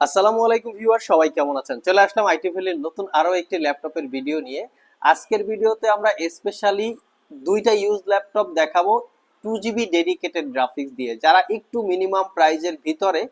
আসসালামু আলাইকুম ভিউয়ার, সবাই কেমন আছেন? চলে আসলাম আইটি ভ্যালির নতুন আরও একটি ল্যাপটপের ভিডিও নিয়ে। আজকের ভিডিওতে আমরা স্পেশালি দুইটা ইউজ ল্যাপটপ দেখাবো টু জিবি ডেডিকেটেড গ্রাফিক্স দিয়ে। যারা একটু মিনিমাম প্রাইজের ভিতরে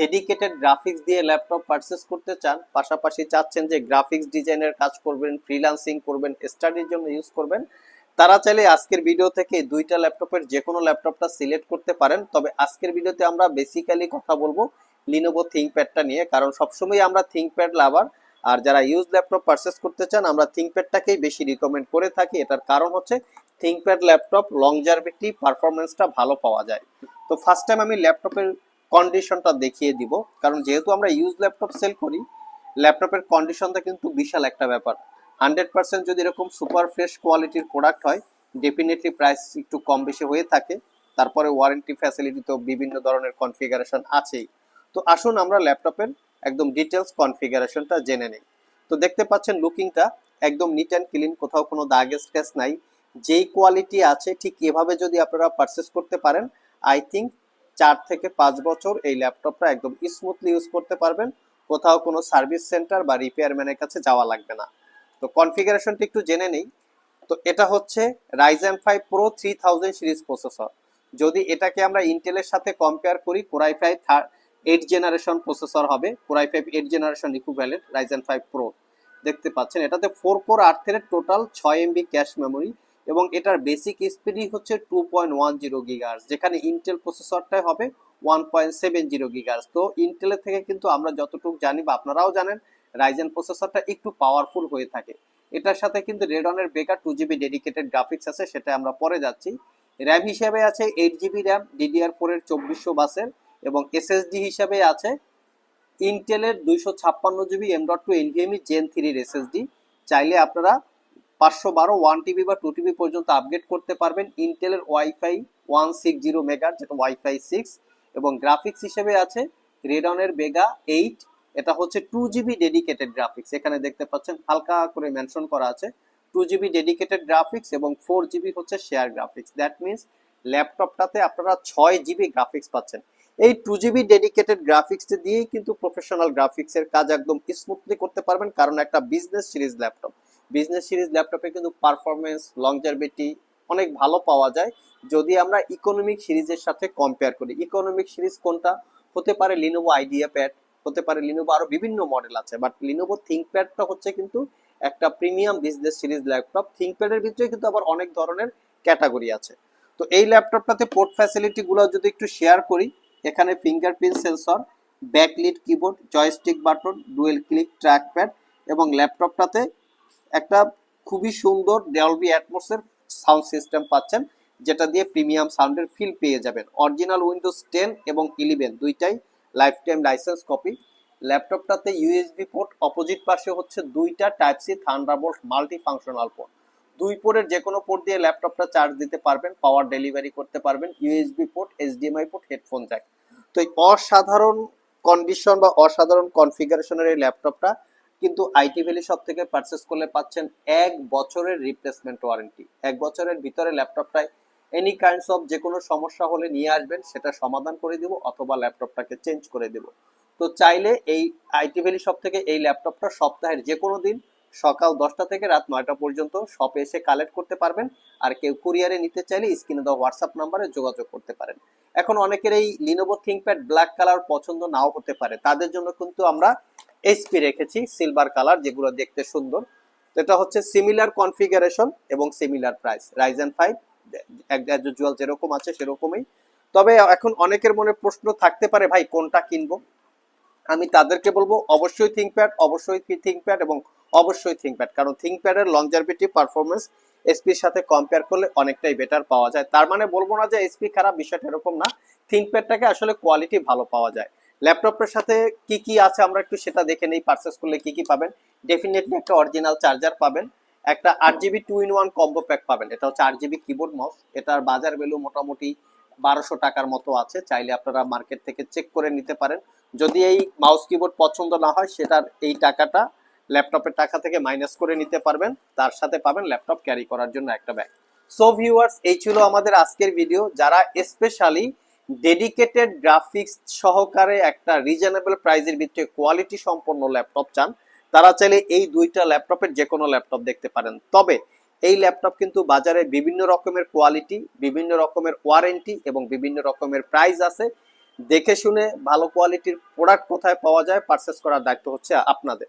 ডেডিকেটেড গ্রাফিক্স দিয়ে ল্যাপটপ পারচেস করতে চান, পাশাপাশি চাচ্ছেন যে গ্রাফিক্স ডিজাইনের কাজ করবেন ফ্রিলান্সিং করবেন স্টাডির জন্য ইউজ করবেন, তারা চাইলে আজকের ভিডিও থেকে দুইটা ল্যাপটপের যে কোনো ল্যাপটপটা সিলেক্ট করতে পারেন। তবে আজকের ভিডিওতে আমরা বেসিক্যালি কথা বলব লিনোভো থিঙ্কপ্যাডটা নিয়ে, কারণ সবসময় আমরা থিঙ্কপ্যাড লাভার আর যারা ইউজ ল্যাপটপ পারচেস করতে চান, আমরা থিঙ্কপ্যাডটাকেই বেশি রিকমেন্ড করে থাকি। এটার কারণ হচ্ছে থিঙ্কপ্যাড ল্যাপটপ লং লংজারভিটি পারফরমেন্সটা ভালো পাওয়া যায়। তো ফার্স্ট টাইম আমি ল্যাপটপের কন্ডিশনটা দেখিয়ে দিব, কারণ যেহেতু আমরা ইউজ ল্যাপটপ সেল করি ল্যাপটপের কন্ডিশনটা কিন্তু বিশাল একটা ব্যাপার। হান্ড্রেড পার্সেন্ট যদি এরকম সুপার ফ্রেশ কোয়ালিটির প্রোডাক্ট হয় ডেফিনেটলি প্রাইস একটু কম বেশি হয়ে থাকে। তারপরে ওয়ারেন্টি ফ্যাসিলিটি তো বিভিন্ন ধরনের কনফিগারেশন আছেই। তো আসুন আমরা ল্যাপটপের একদম ডিটেলস কনফিগারেশনটা জেনে নিই। তো দেখতে পাচ্ছেন লুকিংটা একদম নিট অ্যান্ড ক্লিন কোথাও কোনো দাগ স্ক্র্যাচ নাই। যেই কোয়ালিটি আছে, ঠিক এভাবে যদি আপনারা পারচেস করতে পারেন আই থিঙ্ক চার থেকে পাঁচ বছর এই ল্যাপটপটা একদম স্মুথলি ইউজ করতে পারবেন। কোথাও কোনো সার্ভিস সেন্টার বা রিপেয়ারম্যানের কাছে যাওয়া লাগবে না। তো কনফিগারেশনটা একটু জেনে নেই। তো এটা হচ্ছে Ryzen five pro three thousand series processor যদি এটাকে আমরা ইন্টেলের সাথে কম্পেয়ার করি core i five eight generation processor হবে। Core i five eight generation equivalent Ryzen five pro দেখতে পাচ্ছেন। এটাতে ফোর কোর আট থ্রেড টোটাল ছয় এমবি ক্যাশ মেমোরি এবং এটার বেসিক স্পিডই হচ্ছে two point one zero gigahertz যেখানে ইন্টেল প্রসেসরটাই হবে one point seven zero gigahertz তো ইন্টেলের থেকে কিন্তু আমরা যতটুকু জানি বা আপনারাও জানেন রাইজেন প্রসেসরটা একটু পাওয়ারফুল হয়ে থাকে। এটার সাথে কিন্তু রেডনের বেকার টু জিবি ডেডিকেটেড গ্রাফিক্স আছে সেটা আমরা পরে যাচ্ছি। র্যাম হিসেবে আছে eight GB RAM DDR four এর চব্বিশশো বাসের। এবং এসএসডি হিসাবে আছে ইন্টেলের দুইশো ছাপ্পান্ন GB M dot two NVMe gen থ্রির এসএসডি চাইলে আপনারা পাঁচশো বারো ওয়ান টিবি বা টু টিবি পর্যন্ত আপগ্রেড করতে পারবেন ইন্টেলের ওয়াইফাই ওয়ান সিক্স জিরো মেগার যেটা ওয়াইফাই সিক্স এবং গ্রাফিক্স হিসেবে আছে রেডনের বেগা এইট এটা হচ্ছে টু জিবি ডেডিকেটেড গ্রাফিক্স এখানে দেখতে পাচ্ছেন হালকা করে মেনশন করা আছে টু জিবি ডেডিকেটেড গ্রাফিক্স এবং ফোর জিবি হচ্ছে শেয়ার গ্রাফিক্স দ্যাট মিনস ল্যাপটপটাতে আপনারা ছয় জিবি গ্রাফিক্স পাচ্ছেন। এই টু জিবি ডেডিকেটেড গ্রাফিক্স দিয়েই কিন্তু প্রফেশনাল গ্রাফিক্স এর কাজ একদম স্মুথলি করতে পারবেন, কারণ একটা business series laptop business series ল্যাপটপে কিন্তু পারফরমেন্স লংজারভিটি অনেক ভালো পাওয়া যায়। যদি আমরা ইকোনমিক সিরিজের সাথে কম্পেয়ার করি ইকোনমিক সিরিজ কোনটা? হতে পারে লিনোভো আইডিয়া প্যাড হতে পারে লিনোভো আরও বিভিন্ন মডেল আছে। বাট লিনোভো থিঙ্কপ্যাডটা হচ্ছে কিন্তু একটা প্রিমিয়াম বিজনেস সিরিজ ল্যাপটপ থিঙ্কপ্যাডের ভিতরে কিন্তু আবার অনেক ধরনের ক্যাটাগরি আছে। তো এই ল্যাপটপটাতে পোর্ট ফ্যাসিলিটি গুলো যদি একটু শেয়ার করি এখানে fingerprint sensor backlit keyboard joystick button dual click trackpad এবং ল্যাপটপটাতে একটা খুবই সুন্দর ডেলবি অ্যাটমসের সাউন্ড সিস্টেম পাচ্ছেন, যেটা দিয়ে প্রিমিয়াম সাউন্ডের ফিল পেয়ে যাবেন। অরিজিনাল উইন্ডোজ টেন এবং ইলেভেন দুইটাই লাইফ টাইম লাইসেন্স কপি ল্যাপটপটাতে ইউএসবি পোর্ট অপোজিট পাশে হচ্ছে দুইটা type C Thunderbolt multi functional port দুই পোর্টের যে কোনো পোর্ট দিয়ে ল্যাপটপটা চার্জ দিতে পারবেন পাওয়ার ডেলিভারি করতে পারবেন USB port HDMI port headphone jack তো এই অসাধারণ কন্ডিশন বা অসাধারণ কনফিগারেশনের এই ল্যাপটপটা কিন্তু আইটি ভ্যালি সব থেকে পারচেস করলে পাচ্ছেন এক বছরের রিপ্লেসমেন্ট ওয়ারেন্টি এক বছরের ভিতরে ল্যাপটপটায় এনি কাইন্ডস অফ যে কোনো সমস্যা হলে নিয়ে আসবেন, সেটা সমাধান করে দিব অথবা ল্যাপটপটাকে চেঞ্জ করে দেব। তো চাইলে এই আইটি ভ্যালি সব থেকে এই ল্যাপটপটা সপ্তাহের যে কোনো দিন সকাল দশটা থেকে রাত নয়টা পর্যন্ত শপে এসে কালেক্ট করতে পারবেন। আর কেউ কুরিয়ারে নিতে চাইলে স্ক্রিনে দেওয়া হোয়াটসঅ্যাপ নাম্বারে যোগাযোগ করতে পারেন। এখন অনেকের এই লিনোভো থিঙ্কপ্যাড ব্ল্যাক কালার পছন্দ নাও হতে পারে। তাদের জন্য কিন্তু আমরা এইচপি রেখেছি সিলভার কালার যেগুলো দেখতে সুন্দর। এটা হচ্ছে সিমিলার কনফিগারেশন এবং similar price Ryzen five dual যেরকম আছে সেরকমই। তবে এখন অনেকের মনে প্রশ্ন থাকতে পারে, ভাই, কোনটা কিনবো? আমি তাদেরকে বলব, অবশ্যই থিঙ্কপ্যাড অবশ্যই থিঙ্কপ্যাড এবং অবশ্যই থিঙ্কপ্যাড কারণ থিঙ্কপ্যাডের লংজারভিটি পারফরমেন্স এসপির সাথে কম্পেয়ার করলে অনেকটাই বেটার পাওয়া যায়। তার মানে বলব না যে এসপি খারাপ, বিষয়টা এরকম না। থিঙ্কপ্যাডটাকে আসলে কোয়ালিটি ভালো পাওয়া যায়। ল্যাপটপের সাথে কি কি আছে আমরা একটু সেটা দেখে নেই পারচেস করলে কি কি পাবেন? ডেফিনেটলি একটা অরিজিনাল চার্জার পাবেন, একটা আট GB two in one combo pack পাবেন। এটা হচ্ছে আট জিবি কিবোর্ড মাউস এটার বাজার ভ্যালু মোটামুটি বারোশো টাকার মতো আছে। চাইলে আপনারা মার্কেট থেকে চেক করে নিতে পারেন। যদি এই মাউস কিবোর্ড পছন্দ না হয়, সেটার এই টাকাটা ল্যাপটপের টাকা থেকে মাইনাস করে নিতে পারবেন, তার সাথে পাবেন ল্যাপটপ ক্যারি করার জন্য একটা ব্যাগ সো ভিউয়ার্স এই ছিল আমাদের আজকের ভিডিও যারা স্পেশালি ডেডিকেটেড গ্রাফিক্স সহকারে একটা রিজনেবল প্রাইজের ভিতরে কোয়ালিটি সম্পন্ন ল্যাপটপ চান, তারা চাইলে এই দুইটা ল্যাপটপের যে কোনো ল্যাপটপ দেখতে পারেন। তবে এই ল্যাপটপ কিন্তু বাজারে বিভিন্ন রকমের কোয়ালিটি বিভিন্ন রকমের ওয়ারেন্টি এবং বিভিন্ন রকমের প্রাইস আছে। দেখে শুনে ভালো কোয়ালিটির প্রোডাক্ট কোথায় পাওয়া যায় পারচেস করার দায়িত্ব হচ্ছে আপনাদের।